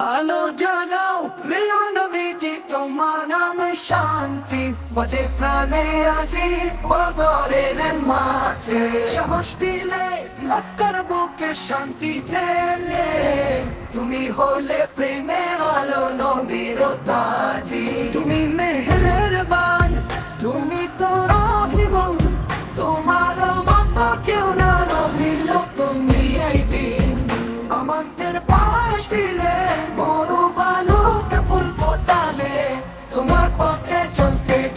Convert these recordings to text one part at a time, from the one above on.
আলো জাগাও প্রিয় নবীজি তোমার নামে শান্তি। বাজে প্রাণে আজি বদরের মাঠে। সাহস দিলে, মক্কার বুকে শান্তি ঠেলে। তুমি হলে প্রেমের আলো, নবীর তাজি। তুমি মেহেরবান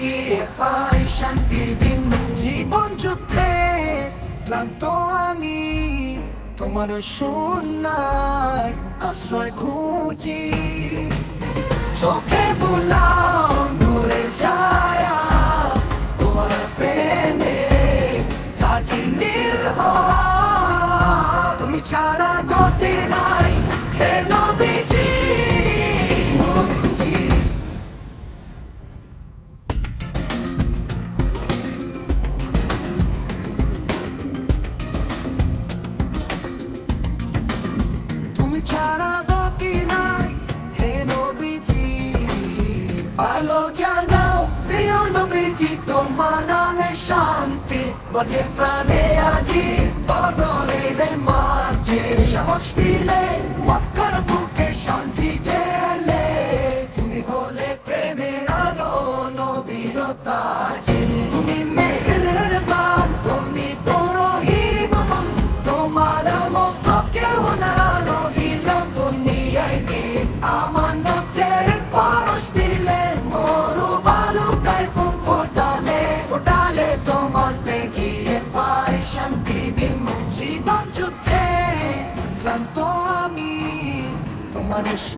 গিয়ে পাই শান্তি দিন জীবন যুদ্ধে ক্লান্ত আমি, তোমার সুন্নায় আশ্রয় খুঁজি। চোখে বুলাও, নূরে ছায়া, তোমার প্রেমে থাকি নির্ভর তুমি ছাড়া গতি নাই, হে নবীজি ছাড়া গতি নাই। হে নবীজি, আলো জাগাও। প্রিয় নবীজি, তোমার নামে শান্তি। বাজে প্রাণে আজি বদলে দে মাঝে। সাহস দিলে, মক্কার বুকে শান্তি জেলে। তুমি হলে প্রেমের আলো, নবীর ক্লান্ত আমি তোমার